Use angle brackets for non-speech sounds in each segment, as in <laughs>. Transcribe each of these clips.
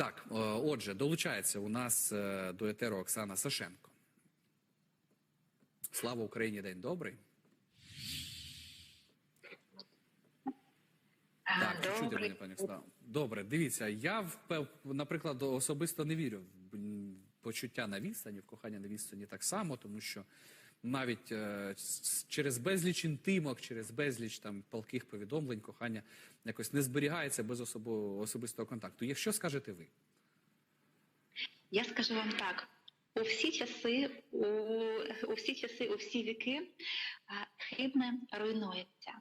Так, е, отже, долучається у нас е, до етеру Оксана Сашенко. Слава Україні, день добрий. Так, чи чути мене, пані Оксана? Добре, дивіться, я впев, наприклад, особисто не вірю в почуття на відстані, в кохання на відстані так само, тому що навіть е, через безліч інтимок, через безліч там палких повідомлень, кохання якось не зберігається без особо, особистого контакту. Якщо скажете ви? Я скажу вам так: у всі часи, у, у всі часи, у всі віки хибне руйнується,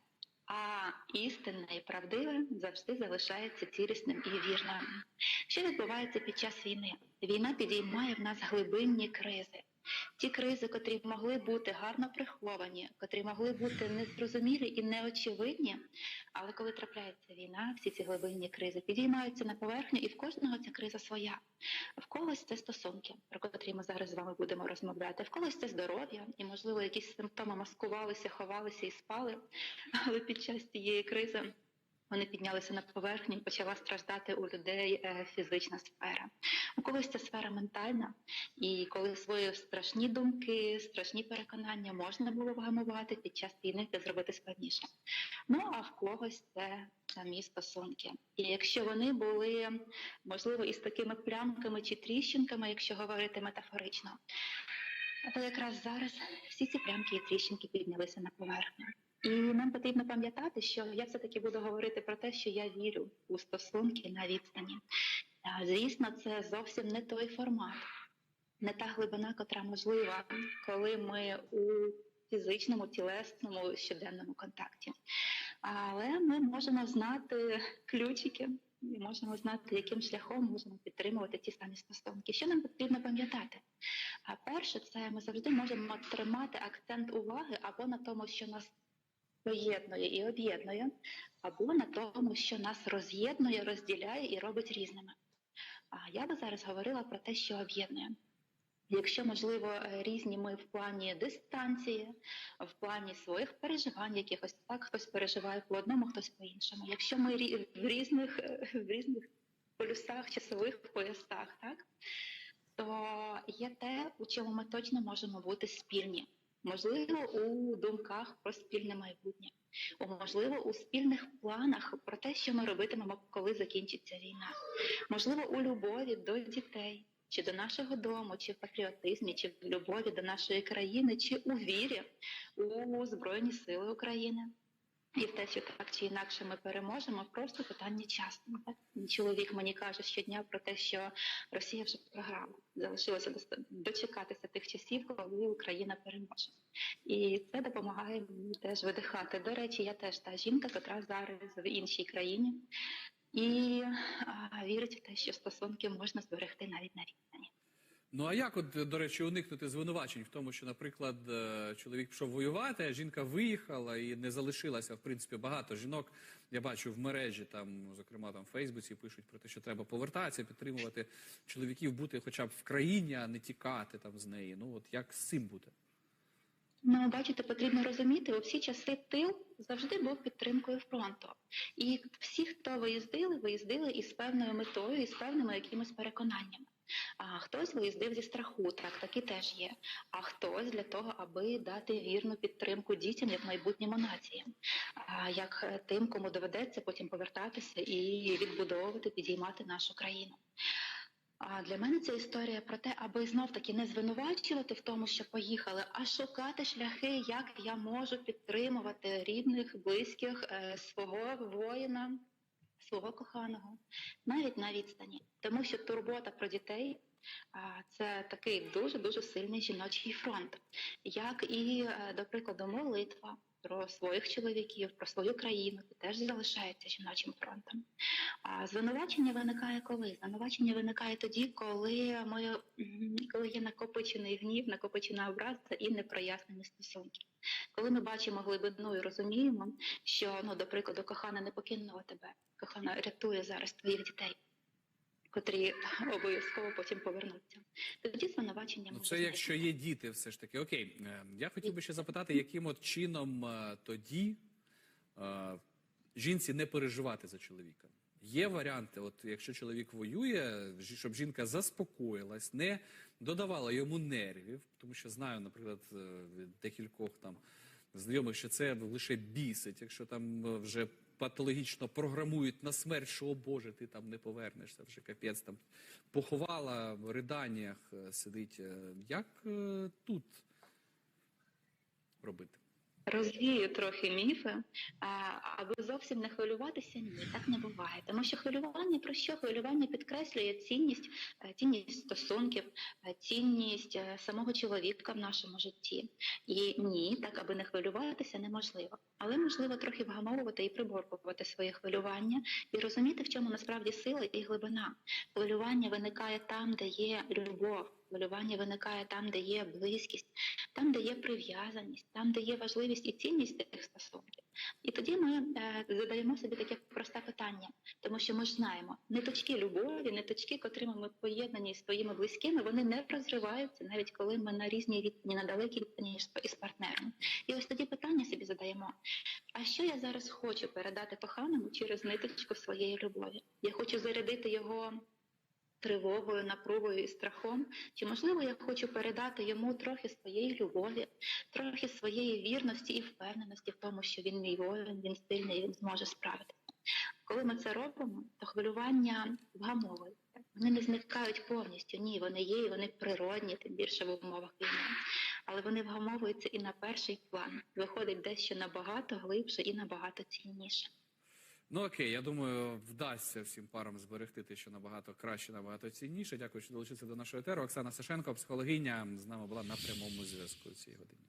а істинне і правдиве завжди залишається цілісним і вірним. Що відбувається під час війни? Війна підіймає в нас глибинні кризи. Ті кризи, котрі могли бути гарно приховані, котрі могли бути незрозумілі і неочевидні, але коли трапляється війна, всі ці глибинні кризи підіймаються на поверхню, і в кожного ця криза своя. В когось це стосунки, про котрі ми зараз з вами будемо розмовляти. В когось це здоров'я, і можливо якісь симптоми маскувалися, ховалися і спали. Але під час цієї кризи вони піднялися на поверхню, і почала страждати у людей е, фізична сфера. У когось це сфера ментальна, і коли свої страшні думки, страшні переконання можна було вгамувати під час війни, це зробити складніше. Ну а в когось це самі стосунки. І якщо вони були можливо із такими плямками чи тріщинками, якщо говорити метафорично, то якраз зараз всі ці плямки і тріщинки піднялися на поверхню. І нам потрібно пам'ятати, що я все-таки буду говорити про те, що я вірю у стосунки на відстані. Звісно, це зовсім не той формат, не та глибина, котра можлива, коли ми у фізичному, тілесному, щоденному контакті. Але ми можемо знати ключики, і можемо знати, яким шляхом можемо підтримувати ті самі стосунки. Що нам потрібно пам'ятати? А перше, це ми завжди можемо тримати акцент уваги або на тому, що нас поєднує і об'єднує, або на тому, що нас роз'єднує, розділяє і робить різними. А я би зараз говорила про те, що об'єднує. Якщо можливо е, різні ми в плані дистанції, в плані своїх переживань, якихось так хтось переживає по одному, хтось по іншому. Якщо ми в різних е, в різних полюсах, часових поясах, так то є те, у чому ми точно можемо бути спільні. Можливо, у думках про спільне майбутнє, можливо, у спільних планах про те, що ми робитимемо, коли закінчиться війна. Можливо, у любові до дітей, чи до нашого дому, чи в патріотизмі, чи в любові до нашої країни, чи у вірі у Збройні Сили України. І в те, що так чи інакше ми переможемо, просто питання часу. Чоловік мені каже щодня про те, що Росія вже програла. Залишилося дочекатися тих часів, коли Україна переможе. І це допомагає мені теж видихати. До речі, я теж та жінка, яка зараз в іншій країні і а, вірить в те, що стосунки можна зберегти навіть на відстані. Ну а як, от, до речі, уникнути звинувачень в тому, що, наприклад, е, чоловік пішов воювати, а жінка виїхала і не залишилася. В принципі, багато жінок я бачу в мережі, там, ну, зокрема, там в Фейсбуці пишуть про те, що треба повертатися, підтримувати чоловіків, бути хоча б в країні, а не тікати там з неї. Ну от як з цим бути? Ну, бачите, потрібно розуміти, у всі часи тил завжди був підтримкою фронту. І всі, хто виїздили, виїздили із певною метою, і з певними якимись переконаннями. А хтось виїздив зі страху, так такі теж є. А хтось для того, аби дати вірну підтримку дітям як майбутньому нації, а як е, тим, кому доведеться потім повертатися і відбудовувати, підіймати нашу країну. А для мене це історія про те, аби знов таки не звинувачувати в тому, що поїхали, а шукати шляхи, як я можу підтримувати рідних, близьких, е, свого воїна, свого коханого, навіть на відстані. Тому що турбота про дітей. Це такий дуже дуже сильний жіночий фронт, як і, е, до прикладу, молитва про своїх чоловіків, про свою країну це теж залишається жіночим фронтом. А звинувачення виникає коли? Звинувачення виникає тоді, коли ми коли є накопичений гнів, накопичена образа і непрояснені стосунки. Коли ми бачимо глибину і розуміємо, що ну, до прикладу, кохана не покинула тебе, кохана рятує зараз твоїх дітей. Котрі <laughs> обов'язково потім повернуться. Тоді звинувачення Ну, це якщо є діти, все ж таки. Окей, Е, я хотів би ще запитати, яким от чином е, тоді е, жінці не переживати за чоловіка. Є варіанти, от якщо чоловік воює, щоб жінка заспокоїлась, не додавала йому нервів, тому що знаю, наприклад, від декількох там знайомих, що це лише бісить, якщо там вже патологічно програмують на смерть, що о Боже, ти там не повернешся, вже капець там поховала в риданнях, е, сидить. Е, Як е, тут робити? Розвію трохи міфи, аби зовсім не хвилюватися, ні, так не буває. Тому що хвилювання про що? Хвилювання підкреслює цінність, е, цінність стосунків, е, цінність е, самого чоловіка в нашому житті. І ні, так аби не хвилюватися, неможливо. Але можливо трохи вгамовувати і приборкувати своє хвилювання і розуміти, в чому насправді сила і глибина. Хвилювання виникає там, де є любов. Хвилювання виникає там, де є близькість, там, де є прив'язаність, там, де є важливість і цінність тих стосунків. І тоді ми е, задаємо собі таке просте питання, тому що ми ж знаємо, ниточки любові, ниточки, котрими ми поєднані з своїми близькими, вони не розриваються, навіть коли ми на різній відстані, на далекій відстані із партнером. І ось тоді питання собі задаємо: а що я зараз хочу передати коханому через ниточку своєї любові? Я хочу зарядити його. Тривогою, напругою і страхом, чи можливо я хочу передати йому трохи своєї любові, трохи своєї вірності і впевненості в тому, що він мій воїн, він сильний, він зможе справитися. Коли ми це робимо, то хвилювання вгамовуються. Вони не зникають повністю. Ні, вони є, і вони природні, тим більше в умовах війни. Але вони вгамовуються і на перший план. Виходить дещо набагато глибше і набагато цінніше. Ну окей, я думаю, вдасться всім парам зберегти те, що набагато краще, набагато цінніше. Дякую, що долучилися до нашого етеру. Оксана Сашенко, психологиня, з нами була на прямому зв'язку цієї годині.